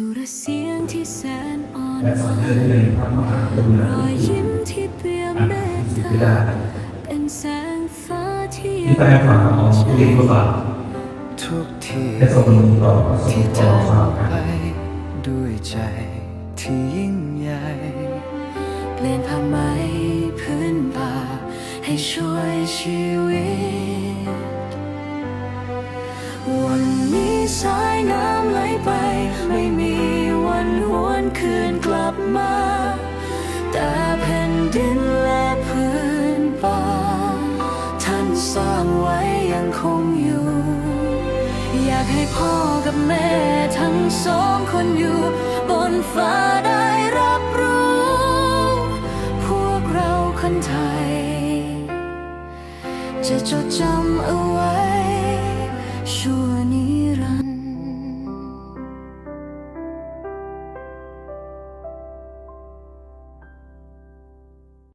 สุรเสียงที่แสนอ่อนและหสอนวาเรื่องนหนึ่งพระมหากรุณารอยยิ้มที่เปี่ยมอันเมตสิทตาธิดาเป็นแสงฟ้าที่ที่ใต้ฝ่าของผู้ดีผู้ฝ่าทุกที่ได้ส่งลงต่อส่งที่ต่อเดินความไปด้วยใจที่ยิ่งใหญ่เปลี่ยนผ้าไหมพื้นป่าให้ช่วยชีวิต วันนี้ สายน้ำไหลไป ไม่มีวันหวนคืนกลับมา แต่แผ่นดินและพื้นป่า ท่านสร้างไว้ยังคงอยู่ อยากให้พ่อกับแม่ทั้งสองคนอยู่ บนฟ้าได้รับรู้ พวกเราคนไทย จะจดจำเอาไว้